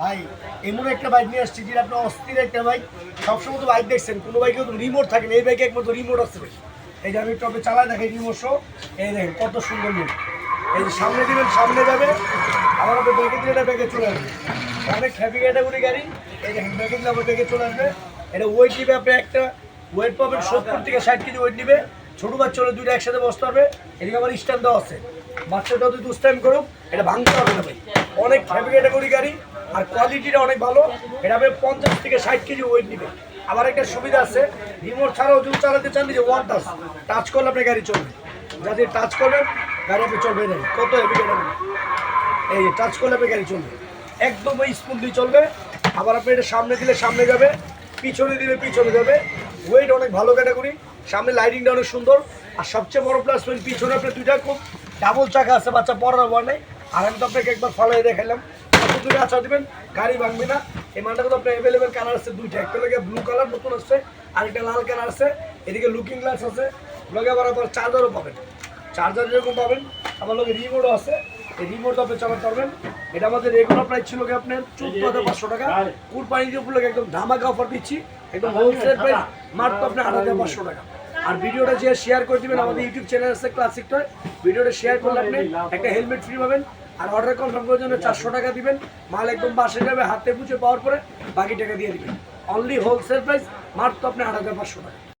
ভাই এমন একটা বাইক নিয়ে আসছি যেটা আপনার অস্থির একটা বাইক সবসময় তো বাইক দেখছেন, কোনো বাইকে তো রিমোট থাকে না, এই বাইকে একমাত্র রিমোট ভাই। এই যে আমি টপে চালাই দেখেন রিমোট শো এই দেখেন, কত সুন্দর মুখ এই যে সামনে দিবেন, সামনে যাবে। আমার আপনার ব্যাগে দিলে এটা ব্যাগে চলে আসবে। অনেক হ্যাপি ক্যাটাগরি গাড়ি। এই দেখেন ব্যাগে দিলে আমার ব্যাগে চলে আসবে। এটা ওয়েট নিবে আপনি একটা ওয়েট পাবেন সত্তর থেকে ষাট কেজি ওয়েট নিবে। ছোটো বাচ্চা হলে দুইটা একসাথে বসতে হবে এদিকে আমার স্ট্যান্ড দেওয়া আছে। বাচ্চাটা যদি দুষ্টাইম করুক, এটা ভাঙতে হবে না ভাই। অনেক হ্যাপি ক্যাটাগরি গাড়ি। আর কোয়ালিটিটা অনেক ভালো। এটা আপনি পঞ্চাশ থেকে ষাট কেজি ওয়েট নিবে। আবার একটা সুবিধা আছে রিমোট ছাড়াও যদি চালাতে চান যে ওয়ান টাচ টাচ করলে আপনি গাড়ি চলবে। যাতে টাচ করবেন, গাড়ি আপনি চলবে না। কত হেভি ক্যাটাগরি এই টাচ করলে আপনি গাড়ি চলবে। একদম ওই স্মুথলি চলবে। আবার আপনি এটা সামনে দিলে সামনে যাবে, পিছনে দিলে পিছনে যাবে। ওয়েট অনেক ভালো ক্যাটাগরি সামনে লাইটিংটা অনেক সুন্দর। আর সবচেয়ে বড় প্লাস পয়েন্ট পিছনে আপনার দুইটা খুব ডাবল চাকা আছে, বাচ্চা পড়ার হওয়ার নেই আর আমি তো আপনাকে একবার ফলাই দেখালাম আছা দিবেন, গাড়ি ভাঙবে না। এই মালটা তো আপনার কালার আছে দুইটা, একটা লাগে ব্লু কালার নতুন আসছে, আর একটা লাল কালার আছে। এদিকে লুকিং গ্লাস আছে, লগে আপনার চার্জারও পাবেন। চার্জার যেরকম পাবেন আমার রিমোটও আছে। এই রিমোট আপনি চালাতে পারবেন। এটা আমাদের রেগুলার প্রাইস ছিল আপনার চোদ্দ হাজার পাঁচশো টাকা। দিয়ে উপরে একদম ধামাকা অফার দিচ্ছি। একদম হোলসেল প্রাইস মাত্র আট হাজার পাঁচশো টাকা। আর ভিডিওটা যে শেয়ার করে দিবেন, আমাদের ইউটিউব চ্যানেল আছে ক্লাসিক টয় ভিডিওটা শেয়ার করলে আপনি একটা হেলমেট ফ্রি পাবেন। আর অর্ডার কনফার্ম করার জন্য চারশো টাকা দিবেন। মাল একদম বাসে যাবে, হাতে পুজো পাওয়ার পরে বাকি টাকা দিয়ে দিবেন। অনলি হোলসেল প্রাইস মাত্র আপনি আট হাজার পাঁচশো টাকা।